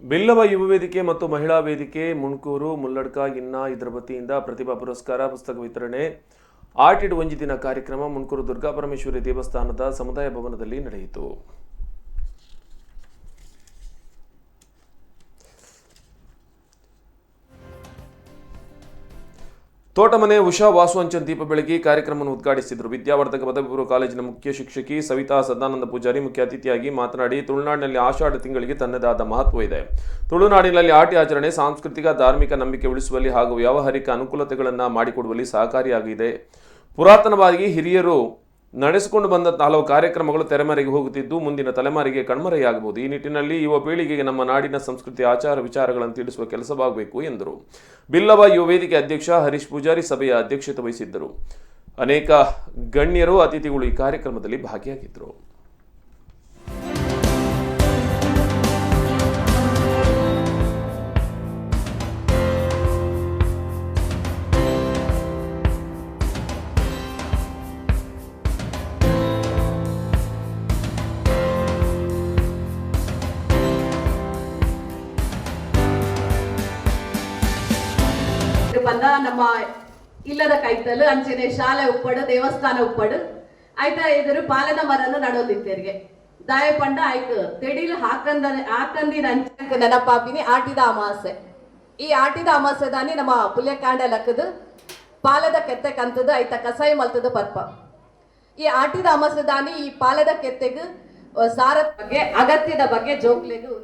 ಬಿಲ್ಲವ ಯುವ ವೇದಿಕೆ ಮತ್ತು ಮಹಿಳಾ ವೇದಿಕೆ ಮುಣ್ಕೂರು ಮುಲ್ಲಡ್ಕ, ಇನ್ನ ಇದರ ವತಿಯಿಂದ ಪ್ರತಿಭಾ ಪುರಸ್ಕಾರ, ಪುಸ್ತಕ ವಿತರಣೆ ಆರ್ಟಿಡ್ ಒಂಜಿ ದಿನ ಕಾರ್ಯಕ್ರಮ ಮುಣ್ಕೂರು ದುರ್ಗಾಪರಮೇಶ್ವರಿ ದೇವಸ್ಥಾನದ ಸಮುದಾಯ ಭವನದಲ್ಲಿ ನಡೆಯಿತು. ತೋಟಮನೆ ಉಷಾ ವಾಸುವಂಚನ ದೀಪ ಬೆಳಗಿ ಕಾರ್ಯಕ್ರಮವನ್ನು ಉದ್ಘಾಟಿಸಿದರು. ವಿದ್ಯಾವರ್ಧಕ ಪದವಿ ಪೂರ್ವ ಕಾಲೇಜಿನ ಮುಖ್ಯ ಶಿಕ್ಷಕಿ ಸವಿತಾ ಸದಾನಂದ ಪೂಜಾರಿ ಮುಖ್ಯ ಅತಿಥಿಯಾಗಿ ಮಾತನಾಡಿ, ತುಳುನಾಡಿನಲ್ಲಿ ಆಷಾಢ ತಿಂಗಳಿಗೆ ತನ್ನದೇ ಆದ ಮಹತ್ವ ಇದೆ. ತುಳುನಾಡಿನಲ್ಲಿ ಆಟಿ ಆಚರಣೆ, ಸಾಂಸ್ಕೃತಿಕ, ಧಾರ್ಮಿಕ ನಂಬಿಕೆ ಉಳಿಸುವಲ್ಲಿ ಹಾಗೂ ವ್ಯಾವಹಾರಿಕ ಅನುಕೂಲತೆಗಳನ್ನು ಮಾಡಿಕೊಡುವಲ್ಲಿ ಸಹಕಾರಿಯಾಗಿದೆ. ಪುರಾತನವಾಗಿ ಹಿರಿಯರು ನಡೆಸಿಕೊಂಡು ಬಂದ ಹಲವು ಕಾರ್ಯಕ್ರಮಗಳು ತೆರೆಮರೆಗೆ ಹೋಗುತ್ತಿದ್ದು, ಮುಂದಿನ ತಲೆಮಾರಿಗೆ ಕಣ್ಮರೆಯಾಗಬಹುದು. ಈ ನಿಟ್ಟಿನಲ್ಲಿ ಯುವ ಪೀಳಿಗೆಗೆ ನಮ್ಮ ನಾಡಿನ ಸಂಸ್ಕೃತಿ, ಆಚಾರ ವಿಚಾರಗಳನ್ನು ತಿಳಿಸುವ ಕೆಲಸವಾಗಬೇಕು ಎಂದರು. ಬಿಲ್ಲವ ಯುವ ವೇದಿಕೆ ಅಧ್ಯಕ್ಷ ಹರೀಶ್ ಪೂಜಾರಿ ಸಭೆಯ ಅಧ್ಯಕ್ಷತೆ ವಹಿಸಿದ್ದರು. ಅನೇಕ ಗಣ್ಯರು, ಅತಿಥಿಗಳು ಈ ಕಾರ್ಯಕ್ರಮದಲ್ಲಿ ಭಾಗಿಯಾಗಿದ್ದರು. ಬಂದ ನಮ್ಮ ಇಲ್ಲದ ಕೈತಲು ಅಂಚನೆ ಶಾಲೆ ಉಪ್ಪಡು, ದೇವಸ್ಥಾನ ಉಪ್ಪಡು. ಆಯ್ತ, ಇದ್ರು ಪಾಲದ ಮರನ ನಡೋದಿತ್ತೆರಿಗೆ. ದಾಯ ಪಂಡ ಆಯ್ತು. ತೆಡಿಲ್ ಹಾಕಂದ ಹಾಕಂದಿನ ನೆನಪಾಪಿನಿ ಆಟಿದ ಅಮಾಸೆ. ಈ ಆಟಿದ ಅಮಾಸೆ ದಾನಿ ನಮ್ಮ ಪುಲ್ಯಕಾಂಡ ಲಕ್ಕದು, ಪಾಲದ ಕೆತ್ತೆ ಕಂತದ ಆಯ್ತ, ಕಸಾಯಿ ಮಲ್ತದ ಪರ್ಪ. ಈ ಆಟಿದ ಅಮಾಸೆ ದಾನಿ ಈ ಪಾಲದ ಕೆತ್ತೆಗ್, ಸಾರದ ಬಗ್ಗೆ, ಅಗತ್ಯದ ಬಗ್ಗೆ ಜೋಕ್ಲೆಗು